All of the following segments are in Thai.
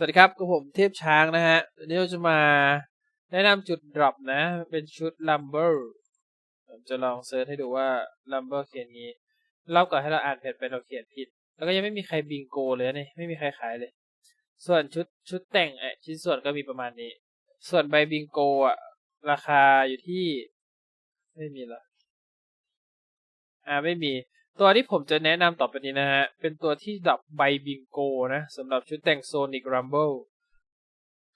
สวัสดีครับกับผมเทพช้างนะฮะวันนี้เราจะมาแนะนำจุดดรอปนะ เป็นชุด Lumber ผมจะลองเซิร์ชให้ดูว่า Lumber เขียนงี้รอบก่อนให้เราอ่านเพจไปเราเขียนผิด แล้วก็ยังไม่มีใครบิงโกเลยนี่ไม่มีใครขายเลย ส่วนชุดชุดแต่งไอชิ้นส่วนก็มีประมาณนี้ ส่วนใบบิงโกอะ ราคาอยู่ที่ ไม่มีละอ่าไม่มี ตัวที่ผมจะแนะนำต่อไปนี้นะฮะ เป็นตัวที่ดับใบบิงโกนะสำหรับชุดแต่งโซนิกรัมเบิล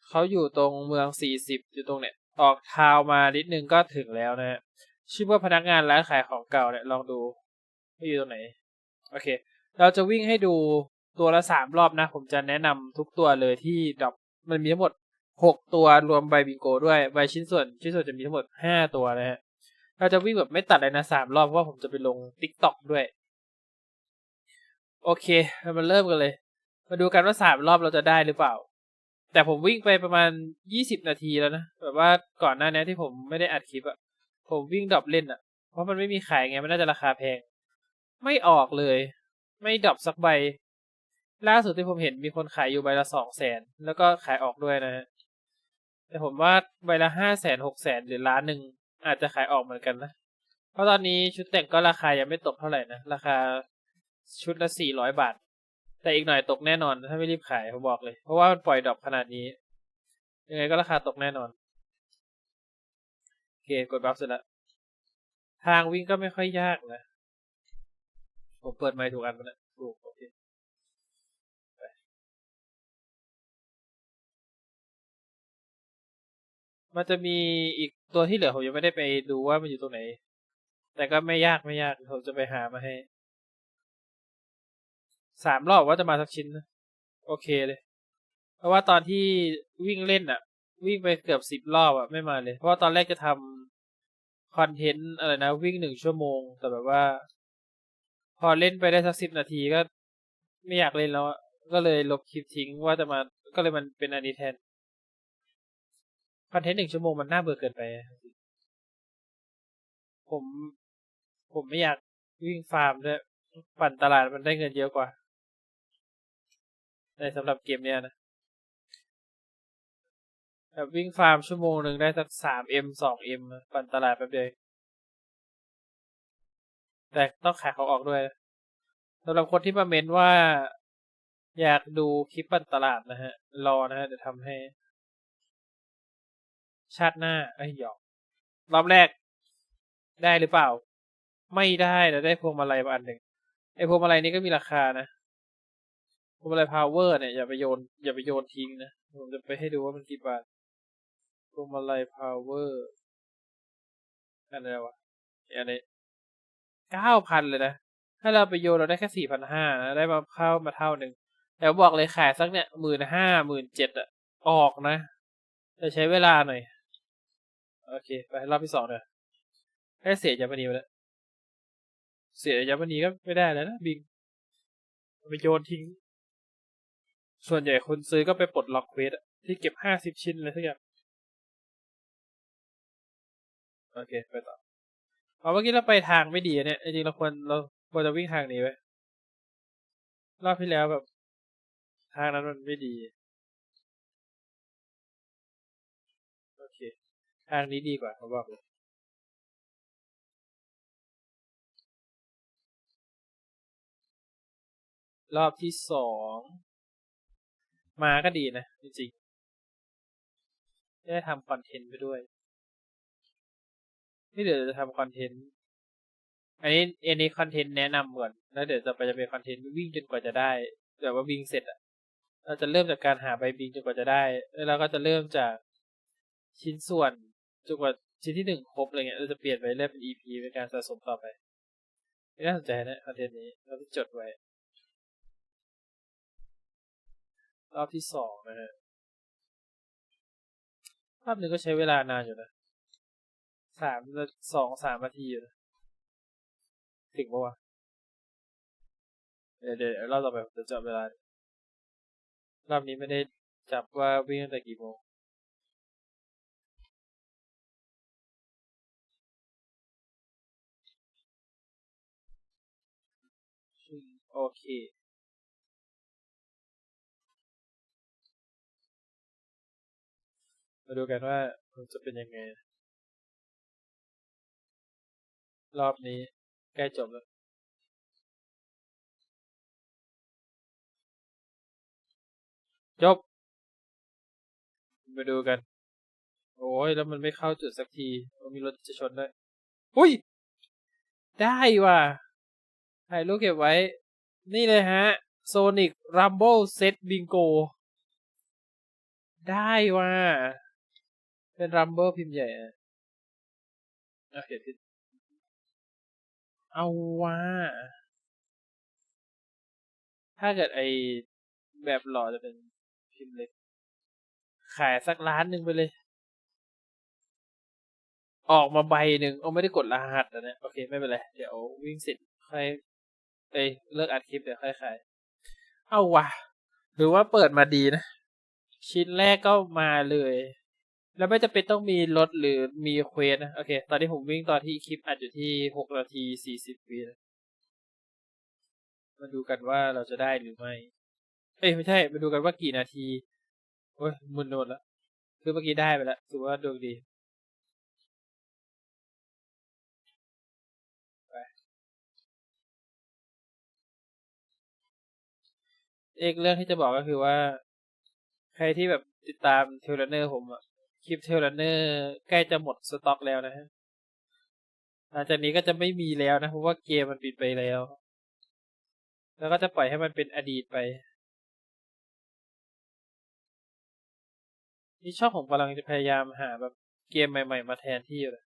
เขาอยู่ตรงเมือง 40 อยู่ตรงเนี้ยออกทาวมานิดนึงก็ถึงแล้วนะฮะ ชื่อว่าพนักงานร้านขายของเก่าเนี่ย ลองดูว่าอยู่ตรงไหน โอเค เราจะวิ่งให้ดูตัวละสามรอบนะ ผมจะแนะนำทุกตัวเลยที่ดับมันมีทั้งหมดหกตัวรวมใบบิงโกด้วย ใบชิ้นส่วนชิ้นส่วนจะมีทั้งหมดห้าตัวนะฮะ เราจะวิ่งแบบไม่ตัดเลยนะสามรอบเพราะว่าผมจะไปลงติ๊กต็อกด้วย โอเคเรามาเริ่มกันเลย มาดูกันว่าสามรอบเราจะได้หรือเปล่า แต่ผมวิ่งไปประมาณยี่สิบนาทีแล้วนะแบบว่าก่อนหน้านี้ที่ผมไม่ได้อัดคลิปอะผมวิ่งดรอปเล่นอะเพราะมันไม่มีขายไงมันน่าจะราคาแพง ไม่ออกเลย ไม่ดรอปสักใบ ล่าสุดที่ผมเห็นมีคนขายอยู่ใบละสองแสนแล้วก็ขายออกด้วยนะฮะแต่ผมว่าใบละห้าแสนหกแสนหรือล้านหนึ่ง อาจจะขายออกเหมือนกันนะ เพราะตอนนี้ชุดแต่งก็ราคายังไม่ตกเท่าไหร่นะ ราคาชุดละสี่ร้อยบาท แต่อีกหน่อยตกแน่นอนถ้าไม่รีบขายผมบอกเลย เพราะว่ามันปล่อยดรอปขนาดนี้ ยังไงก็ราคาตกแน่นอน โอเค กดบัฟเสร็จล้วทางวิ่งก็ไม่ค่อยยากนะ ผมเปิดไมค์ถูกอันมันนะถูก มันจะมีอีกตัวที่เหลือผมยังไม่ได้ไปดูว่ามันอยู่ตรงไหน แต่ก็ไม่ยากไม่ยากผมจะไปหามาให้สามรอบว่าจะมาสักชิ้น โอเคเลย เพราะว่าตอนที่วิ่งเล่นอะวิ่งไปเกือบสิบรอบอะไม่มาเลย เพราะว่าตอนแรกจะทำคอนเทนต์อะไรนะ วิ่งหนึ่งชั่วโมง แต่แบบว่า พอเล่นไปได้สักสิบนาทีก็ไม่อยากเล่นแล้วก็เลยลบคลิปทิ้งว่าจะมาก็เลยมันเป็นอันนี้แทน คอนเทนต์หนึ่งชั่วโมงมันน่าเบื่อเกินไป ผม ผมไม่อยากวิ่งฟาร์มด้วยปั่นตลาดมันได้เงินเยอะกว่า ในสำหรับเกมเนี้ยนะแบบวิ่งฟาร์มชั่วโมงหนึ่งได้สักสามเอ็มสองเอ็มปั่นตลาดแป๊บเดียวแต่ต้องขายเขาออกด้วยสำหรับคนที่มาเม้นว่า อยากดูคลิปปั่นตลาดนะฮะ รอนะฮะเดี๋ยวทำให้ ชาติหน้าไอ้หยอกรอบแรกได้หรือเปล่า ไม่ได้แต่ได้พวงมาลัยมาอันหนึ่งไอ้พวงมาลัยนี้ก็มีราคานะพวงมาลัยพาวเวอร์เนี่ยอย่าไปโยนอย่าไปโยนทิ้งนะผมจะไปให้ดูว่ามันกี่บาทพวงมาลัยพาวเวอร์อันอะไรวะอันนี้เก้าพันเลยนะ ถ้าเราไปโยนเราได้แค่สี่พันห้านะได้มาเข้ามาเท่าหนึ่งแต่บอกเลยขายสักเนี่ยหมื่นห้าหมื่นเจ็ดอะออกนะจะใช้เวลาหน่อย โอเค ไปรอบที่สองเลยแค่เสียยาปนีไปแล้วเสียยาปนีก็ไม่ได้แล้วนะบิงไปโยนทิ้ง ส่วนใหญ่คนซื้อก็ไปปลดล็อกเควสที่เก็บห้าสิบชิ้นเลยทุกอย่างโอเค ไปต่อเอาเมื่อกี้เราไปทางไม่ดีเนี่ย จริงเราควรเราควรจะวิ่งทางนี้ไว้รอบที่แล้วแบบ ทางนั้นมันไม่ดี ทางนี้ดีกว่าเขาบอกเลยรอบที่สอง มาก็ดีนะ จริงๆได้ทำคอนเทนต์ไปด้วย นี่เดี๋ยวจะทำคอนเทนต์ อันนี้อันนี้คอนเทนต์แนะนำก่อน แล้วเดี๋ยวจะไปจะเป็นคอนเทนต์วิ่งจนกว่าจะได้ แต่ว่าวิ่งเสร็จอะเราจะเริ่มจากการหาใบบิงจนกว่าจะได้ แล้วเราก็จะเริ่มจากชิ้นส่วน จนกว่าชิ้นที่หนึ่งครบอะไรเงี้ยเราจะเปลี่ยนไปเรื่อยเป็น EP เป็นการสะสมต่อไปน่าสนใจนะคอนเทนนี้เราต้องจดไว้ รอบที่สองนะฮะรอบหนึ่งก็ใช้เวลานานอยู่นะสามสองสามนาทีอยู่นะถึงปะวะเดี๋ยวเดี๋ยวรอบต่อไปผมจะจับเวลารอบนี้ไม่ได้จับว่าวิ่งตั้งแต่กี่โมง โอเค มาดูกันว่ามันจะเป็นยังไง รอบนี้ใกล้จบแล้วจบ มาดูกัน โอ้ยแล้วมันไม่เข้าจุดสักทีมันมีรถจะชนด้วยอุ้ย ได้ว่ะถ่ายรูปเก็บไว้ นี่เลยฮะ Sonic Rumble Set Bingo ได้ว่ะเป็น Rumble พิมพ์ใหญ่อะโอเคผิดเอาว่า ถ้าเกิดไอแบบหล่อจะเป็นพิมพ์เล็ก ขายสักล้านหนึ่งไปเลย ออกมาใบหนึ่งโอ้ไม่ได้กดรหัสนะเนี่ยโอเค ไม่เป็นไร เดี๋ยววิ่งเสร็จค่อย เอ้ยเลิกอัดคลิปเดี๋ยวค่อยขายเอาวะหรือว่าเปิดมาดีนะ ชิ้นแรกก็มาเลย แล้วไม่จะเป็นต้องมีรถหรือมีเควสนะ โอเค ตอนที่ผมวิ่งตอนที่คลิปอัดอยู่ที่หกนาทีสี่สิบวินะมาดูกันว่าเราจะได้หรือไม่ เอ้ยไม่ใช่ มาดูกันว่ากี่นาทีโอ้ยมึนโนดแล้วคือเมื่อกี้ได้ไปแล้วถือว่าดวงดี เอกเรื่องที่จะบอกก็คือว่า ใครที่แบบติดตามเทเลเนอร์ผมอะคลิปเทเลเนอร์ใกล้จะหมดสต็อกแล้วนะฮะหลังจากนี้ก็จะไม่มีแล้วนะ เพราะว่าเกมมันปิดไปแล้ว แล้วก็จะปล่อยให้มันเป็นอดีตไป นี่ช่องผมกำลังจะพยายามหาแบบเกมใหม่ ๆ มาแทนที่อยู่เลย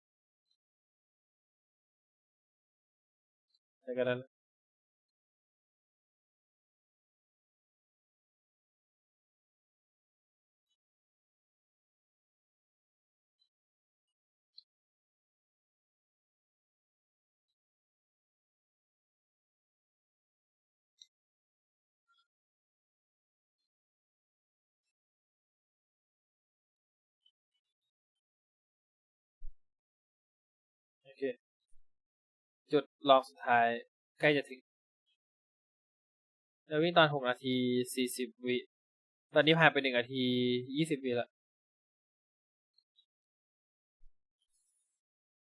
แต่ก็นั้น จุดลองสุดท้ายใกล้จะถึงเราวิ่งตอนหกนาทีสี่สิบวิ ตอนนี้ผ่านไปหนึ่งนาทียี่สิบวิแล้ว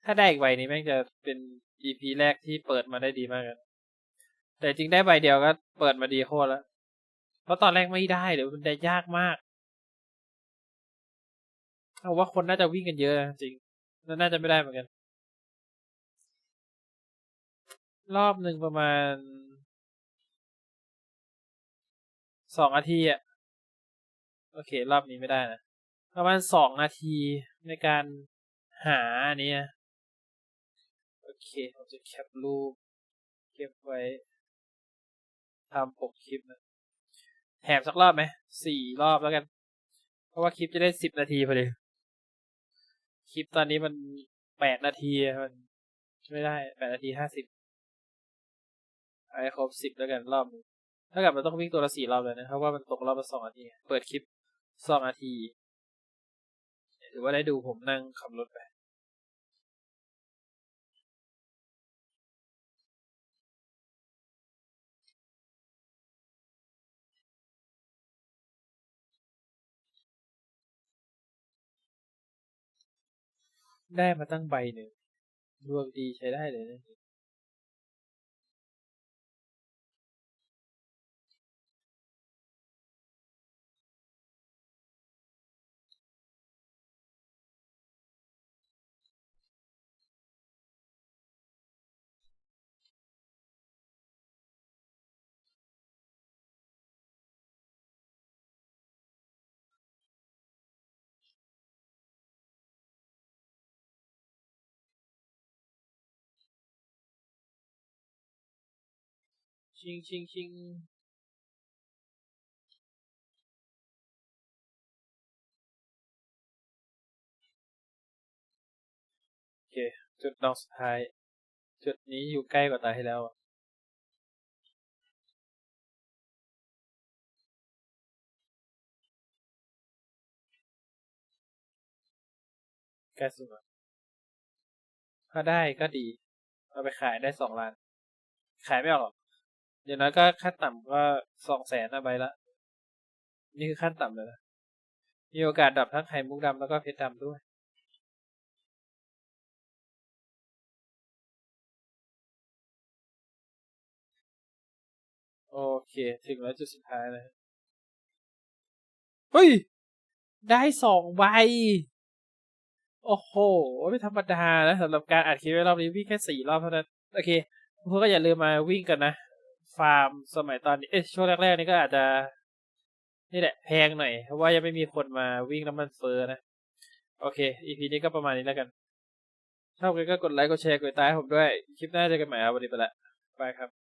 ถ้าได้อีกใบนี้แม่งจะเป็น EP แรกที่เปิดมาได้ดีมากเลยแต่จริงได้ใบเดียวก็เปิดมาดีโคตรแล้ว เพราะตอนแรกไม่ได้เดี๋ยวมันได้ยากมากเอาว่าคนน่าจะวิ่งกันเยอะนะจริงแล้วน่าจะไม่ได้เหมือนกัน รอบหนึ่งประมาณสองนาทีอะโอเค รอบนี้ไม่ได้นะ ประมาณสองนาทีในการหาอันนี้นะโอเค ผมจะแคปรูป เก็บไว้ทำปกคลิปนะแถมสักรอบไหมสี่รอบแล้วกัน เพราะว่าคลิปจะได้สิบนาทีพอดี คลิปตอนนี้มันแปดนาทีมันไม่ได้แปดนาทีห้าสิบ ไอ้ครบสิบแล้วกันรอบนึงถ้ากับมันต้องวิ่งตัวละสี่รอบเลยนะเพราะว่ามันตกรอบละสองนาทีเปิดคลิปสองนาทีถือว่าได้ดูผมนั่งขับรถไปได้มาตั้งใบหนึ่งดวงดีใช้ได้เลยนะ ชิงชิงชิงโอเค จุดลองสุดท้าย จุดนี้อยู่ใกล้กว่าตาที่แล้วอะใกล้สุดถ้าได้ก็ดี เอาไปขายได้สองล้าน ขายไม่ออกหรอก เดี๋ยวน้อยก็ขั้นต่ำก็สองแสนนะใบละ นี่คือขั้นต่ำเลยนะ มีโอกาสดรอปทั้งไข่มุกดำแล้วก็เพชรดำด้วย โอเค ถึงแล้วจุดสุดท้ายแล้วเฮ้ย ได้สองใบ โอ้โห ไม่ธรรมดานะสำหรับการอัดคลิปรอบนี้วิ่งแค่สี่รอบเท่านั้น โอเคทุกก็อย่าลืมมาวิ่งกันนะ ฟาร์มสมัยตอนนี้เอ๊ะช่วงแรกๆนี่ก็อาจจะ นี่แหละแพงหน่อย เพราะว่ายังไม่มีคนมาวิ่งน้ำมันเฟอร์นะ โอเค EP นี้ก็ประมาณนี้แล้วกัน ชอบกันก็กดไลค์กดแชร์กดติดตามผมด้วย คลิปหน้าเจอกันใหม่ครับวันนี้ไปละ บายครับ